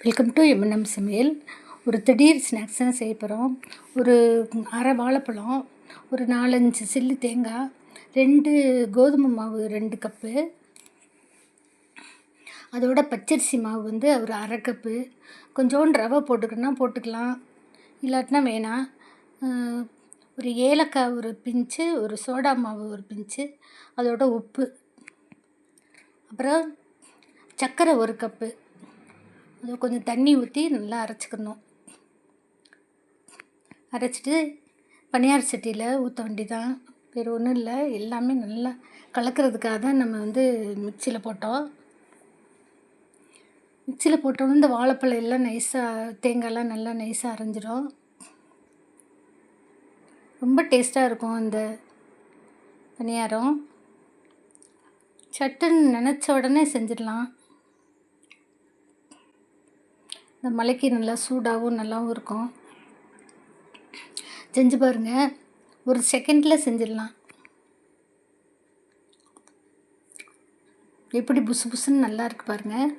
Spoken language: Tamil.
வெல்கம் டு எம்என்எம் சமையல் ஒரு திடீர் ஸ்நாக்ஸ் தான் செய்ய போகிறோம் ஒரு அரை வாழைப்பழம் ஒரு நாலஞ்சு சில்லு தேங்காய் ரெண்டு கோதுமை மாவு ரெண்டு கப்பு. அதோட பச்சரிசி மாவு வந்து ஒரு அரை கப்பு. கொஞ்சோண்டு ரவை போட்டுக்கணும்னா போட்டுக்கலாம். இல்லாட்டினா வேணாம். ஒரு ஏலக்காய் ஒரு பிஞ்சு ஒரு சோடா மாவு ஒரு பிஞ்சு அதோட உப்பு. அப்புறம் சர்க்கரை ஒரு கப்பு. அது கொஞ்சம் தண்ணி ஊற்றி நல்லா அரைச்சிக்கணும். அரைச்சிட்டு பனியார் சட்டியில் ஊற்ற வேண்டியதான் வேறு ஒன்றும் இல்லை. எல்லாமே நல்லா கலக்கிறதுக்காக தான் நம்ம வந்து மிக்சியில் போட்டோம். மிக்சியில் போட்டோன்னு இந்த வாழைப்பழம் எல்லாம் நைஸாக தேங்காயெலாம் நல்லா நைஸாக அரைஞ்சிடும் ரொம்ப டேஸ்ட்டாக இருக்கும் இந்த பணியாரம் சட்டுன்னு நினச்ச உடனே செஞ்சிடலாம். இந்த மலைக்கு நல்லா சூடாகவும் நல்லாவும் இருக்கும். செஞ்சு பாருங்கள் ஒரு செகண்டில் செஞ்சிடலாம். எப்படி புசு புசுன்னு நல்லா இருக்கு பாருங்கள்